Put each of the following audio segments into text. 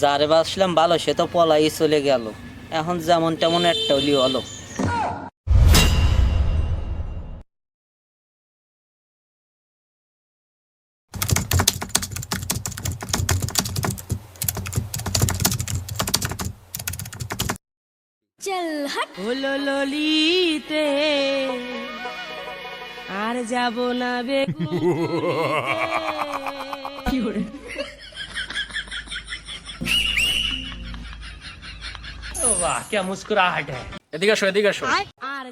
যারে বাসলাম ভালো সে তো পলাই চলে গেল। এখন যেমন তেমন একটা হলি হলো। চল হট। হলো ললিতে আর যাব না বেগুন বাবা মুস্কুরাহট এদিকে আসো এদিকে আসো। আর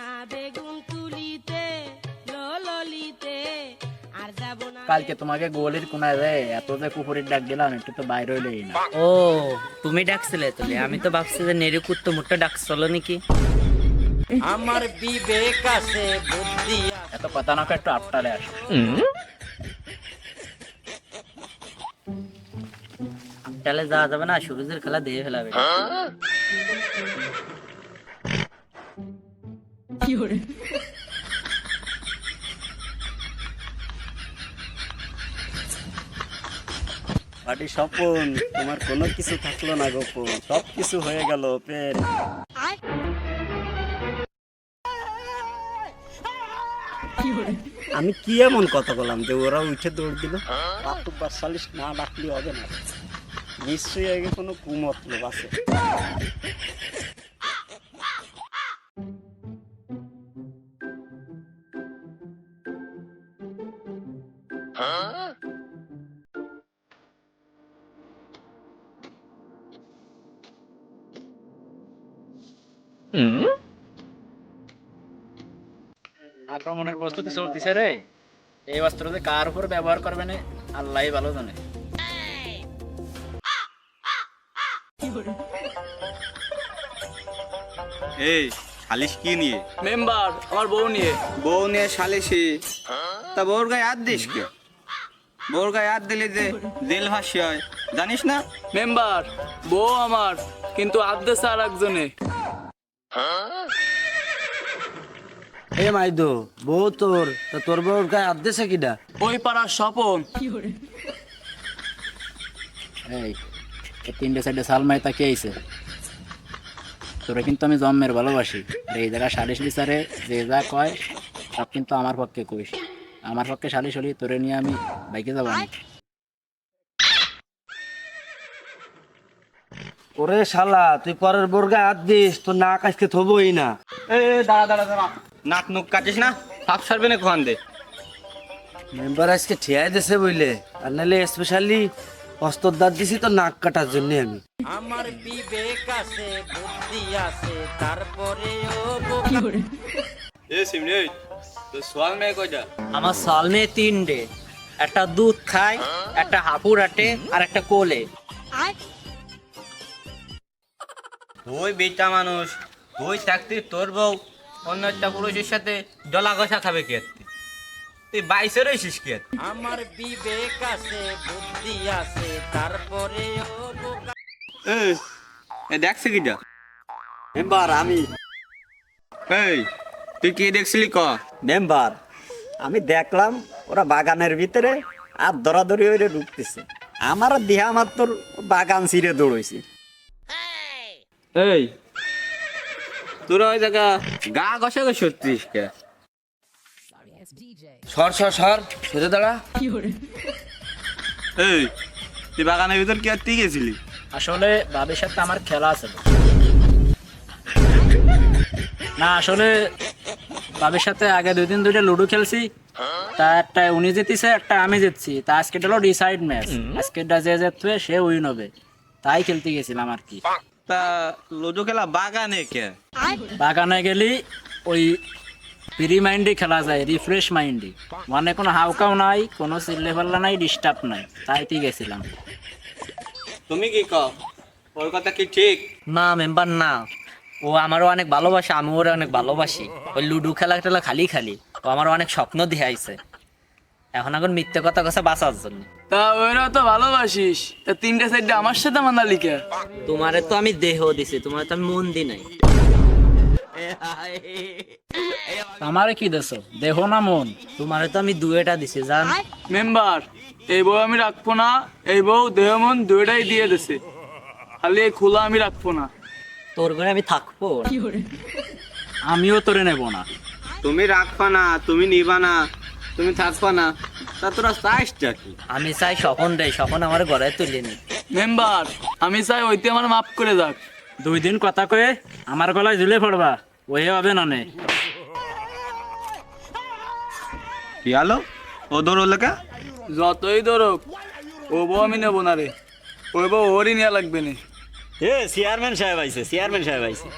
না বেগুন তুলিতে কালকে তোমাকে গোলির কোনায় রে এত যে কুপুরের ডাক দিলাম একটু তো বাইরে হইলেই ও তুমি ডাকছিলে তুমি আমি তো ভাবছি যে নেরুকুত তো মুটটা ডাকছিল নাকি? আমার বিবেক আছে বুদ্ধি এত কথা না একটু আফটারে আসো। আপটালে যাওয়া যাবে না সূর্যের খেলা দিয়ে ফেলাবে। হ্যাঁ? বাড়ি স্বপন তোমার কোনো কিছু থাকল না গোপন সব কিছু হয়ে গেল ওপেন আমি কি এমন কথা বললাম যে ওরা উঠে দৌড় দিল? বাতুব্বার সালিশ না ডাকলে হবে না। নিশ্চয়ই আগে কোনো কুমতলব আছে। আক্রমণের প্রস্তুতি চলতেছে রে। এই অস্ত্র যে কার উপর ব্যবহার করবে না আল্লাহ ভালো জানে। এই সালিশ কি নিয়ে? মেম্বার আমার বউ নিয়ে। বউ নিয়ে সালিশি? তা বউর গায়ে হাত দিস কে বউর গায়ে হাত দিলে যে জেল ভাসি হয় জানিস না? মেম্বার বউ আমার কিন্তু আদেশ আর একজনে এ মাইদো বউ তোর তা তোর বউর গায়ে আদেশে কিডা? ওই পাড়ার স্বপন। এই তিনটে সাইডে সালমাই তাকে আইছে? তোরা কিন্তু আমি জন্মের ভালোবাসি। আর এই জায়গা সালিশ বিচারে যে যা কয় সব কিন্তু আমার পক্ষে কইস। আমার পক্ষে সালিশ হলি তোরে নিয়ে আমি বাইকে যাব না ওরে শালা তুই পরের বোর গায়ে হাত দিস তোর নাক আজকে থবই না। এ দাঁড়া দাঁড়া দাঁড়া। নাক নুক কাটিস না সাপ সারবে না কোহান দে। মেম্বার আজকে ঠিয়াই দিছে বইলে আর নাহলে স্পেশালি অস্ত্রদার দিছি তো নাক কাটার জন্য আমি। আমার বিবেক আছে বুদ্ধি আছে তারপরেও এ সিমনি তো সোয়াল মেয়ে কয়টা? আমার সাল মেয়ে তিনটে। একটা দুধ খায় একটা হাপুর আটে আর একটা কোলে। তুই বেটা মানুষ তুই থাকতে তোর বউ অন্য একটা পুরুষের সাথে ডলা ঘষা খাবে কে তুই বাইশে রয়েছিস কে আমার বিবেক আছে বুদ্ধি আছে তারপরেও এই এ দেখছে কিটা? মেম্বার আমি। এই তুই কি দেখছিলি ক? মেম্বার আমি দেখলাম ওরা বাগানের ভিতরে আর দরাদরি হয়ে ঢুকতেছে। আমার দেহা আমার তোর বাগান ছিঁড়ে দৌড়ইছে। এই। তোরা ওই জায়গা গা ঘষা ঘষে সত্যিস কে? সর সর সর সোজা দাঁড়া। এই তুই বাগানের ভিতর কি আর তুই গেছিলি? আসলে বাবির সাথে আমার খেলা আছে না আসলে বাবির সাথে আগে দুই দিন দুইটা লুডো খেলছি। তা একটা উনি জিতিছে একটা আমি জিতছি। তা আজকে হলো ডিসাইড ম্যাচ আজকে যে জিতবে সে উইন হবে। তাই খেলতে গেছিলাম আর কি। তা লুডো খেলা বাগানে কে? বাগানে গেলি ওই ফ্রি মাইন্ডে খেলা যায় রিফ্রেশ মাইন্ডে মানে কোনো হাউকাও নাই কোনো চিল্লে পাল্লা নাই ডিস্টার্ব নাই। তাই তুই গেছিলাম। তুমি কি কও? ওর কথা কি ঠিক? না মেম্বার না। ও আমারও অনেক ভালোবাসে আমি ওরে অনেক ভালোবাসি। ওই লুডো খেলা টেলা খালি খালি। ও আমার অনেক স্বপ্ন দেখাইছে। এখন এখন মিথ্যে কথা কথা বাঁচার জন্য। তা ওইরা তো ভালোবাসিস। তা তিনটে সাইডে আমার সাথে মানালি কে? তোমারে তো আমি দেহ দিছি তোমার তো আমি মন দি নাই। আমারে কি দেছো? দেহ না মন? তোমারে তো আমি দুয়েটা দিছি জান? মেম্বার এই বউ আমি রাখব না এই বউ দেহ মন দুইটাই দিয়ে দিছে। খালি খোলা আমি রাখব না। তোর ঘরে আমি থাকব? আমিও তোরে নেব না। তুমি রাখবা না তুমি নিবা না। তুমি থাকবা না তা তোরা চাইসটা কি? আমি চাই স্বপন রে স্বপন আমার ঘরে তুলিনি মেম্বার আমি চাই ওইতে আমার মাফ করে যাক। দুই দিন কথা কয়ে আমার গলায় ঝুলে পড়বা ওই হবে না নে কি আলো? ও দৌড় লেখা যতই ধরুক ও বউ আমি নেব না রে। ওই বউ ওরই নেওয়া লাগবে না। এ চেয়ারম্যান সাহেব আইছে চেয়ারম্যান সাহেব আইছে।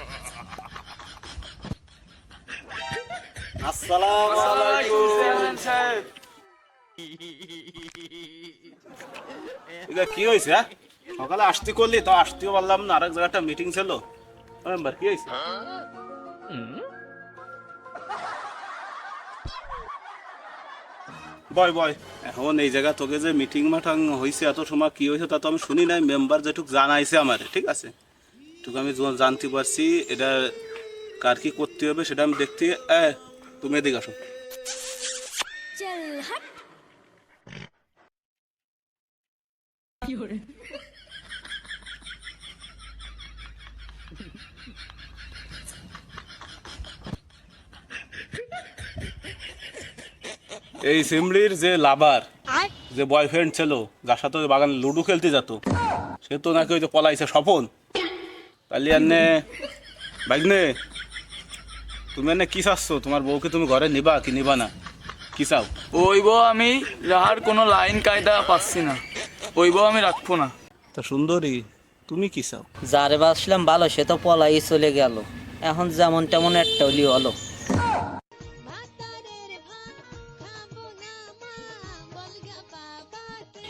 আসসালামু এটা কি হয়েছে হ্যাঁ? সকালে আসতে করলি তো আসতেও পারলাম না আরেক জায়গায় একটা মিটিং ছিল। মেম্বার কি হয়েছে? বয় বয় এখন এই জায়গা তোকে যে মিটিং মাঠাং হয়েছে এত সময় কি হয়েছে তা তো আমি শুনি নাই মেম্বার যেটুক জানাইছে আমার ঠিক আছে? এটুকু আমি জানতে পারছি এটা কার কি করতে হবে সেটা আমি দেখতে তুমি এদিকে আসো। এই সিমড়ির যে লাভার যে বয়ফ্রেন্ড ছিল যার সাথে বাগানে লুডো খেলতে যেত সে তো নাকি ওই যে পলাইছে স্বপন। তাহলে এনে ভাগ্নে তুমি এনে কি চাচ্ছ? তোমার বউকে তুমি ঘরে নিবা কি নিবা না? কি চাও? ওই বউ আমি রাহার কোনো লাইন কায়দা পাচ্ছি না। ওই বউ আমি রাখব না। তা সুন্দরী তুমি কি চাও? যারে বাসলাম ভালো সে তো পলাই চলে গেল। এখন যেমন তেমন একটা হলি হলো।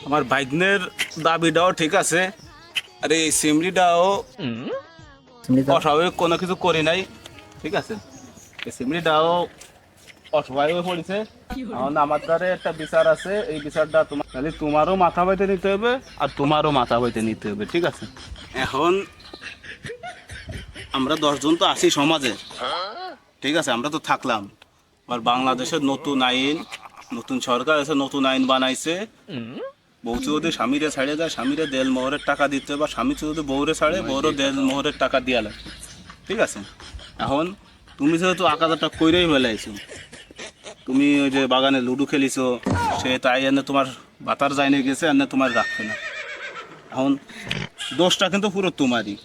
আমার ভাগ্নের দাবিটাও ঠিক আছে। আরে এই সিমড়িটাও অস্বাভাবিক কোনো কিছু করি নাই। ঠিক আছে? এখন আমার দশজন তো আছি সমাজে। ঠিক আছে, আমরা তো থাকলাম। আর বাংলাদেশের নতুন আইন, নতুন সরকার আছে নতুন আইন বানাইছে। বউ যদি স্বামীরে ছাড়ে দেয় স্বামীরে দেল মোহরের টাকা দিতে হবে বা স্বামী যদি বউরে ছাড়ে, বউরও দেল মোহরের টাকা দিয়া ঠিক আছে? এখন তুমি যেহেতু আকাদাটা কইরেই ফেলাইছো তুমি ওই যে বাগানে লুডো খেলিছো, সে তাই এনে তোমার বাতার যায়নি গেছে, এনে তোমার রাখবে না। এখন দোষটা কিন্তু পুরো তোমারই।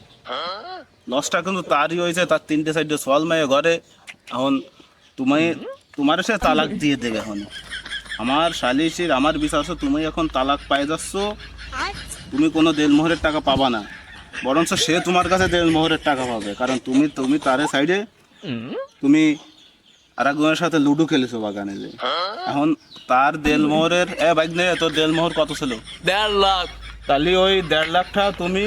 লসটা কিন্তু তারই হয়েছে তার তিনটে সাইডে সল মায়ে ঘরে। এখন তুমি তোমার সে তালাক দিয়ে দেবে এখন। আমার সালিশির আমার বিশ্বাস তুমি এখন তালাক পাই যাচ্ছ। তুমি কোনো দেড়মোহরের টাকা পাবা না। বরঞ্চ সে তোমার কাছে দেড়মোহরের টাকা পাবে। কারণ তুমি তুমি তারে সাইডে তুমি আর একজনের সাথে লুডো খেলেছো বাগানে যে। এখন তার দেড়মোহরের এ বাইক নে তোর দেড়মোহর কত ছিল? দেড় লাখ। তাহলে ওই দেড় লাখটা তুমি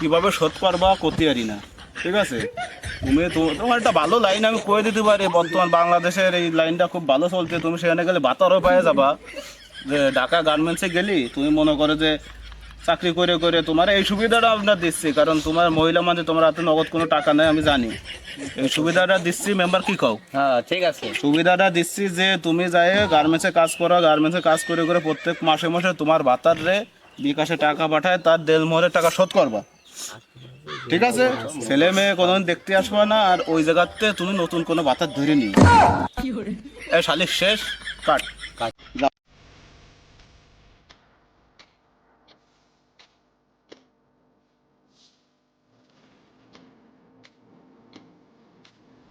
কীভাবে শোধ করবা করতে পারি না। ঠিক আছে? তুমি তোমার একটা ভালো লাইন আমি কয়ে দিতে পারি। বর্তমান বাংলাদেশের এই লাইনটা খুব ভালো চলছে। তুমি সেখানে গেলে বাতারও পেয়ে যাবা। যে ঢাকা গার্মেন্টসে গেলি তুমি মনে করো যে চাকরি করে করে তোমার এই সুবিধাটা আপনার দিচ্ছি কারণ তোমার মহিলা মানে তোমার হাতে নগদ কোনো টাকা নেই আমি জানি। এই সুবিধাটা দিচ্ছি মেম্বার কি কও? হ্যাঁ ঠিক আছে। সুবিধাটা দিচ্ছি যে তুমি যাই গার্মেন্টসে কাজ করো গার্মেন্টসে কাজ করে করে প্রত্যেক মাসে মাসে তোমার ভাতার রে বিকাশে টাকা পাঠায় তার দেড় মোহরের টাকা শোধ করবা। ঠিক আছে? ছেলে মেয়ে কোনোদিন দেখতে আসবে না আর ওই জায়গাতে তুমি নতুন কোনো ভাতার ধরে নি শালিক শেষ কাট। কাট।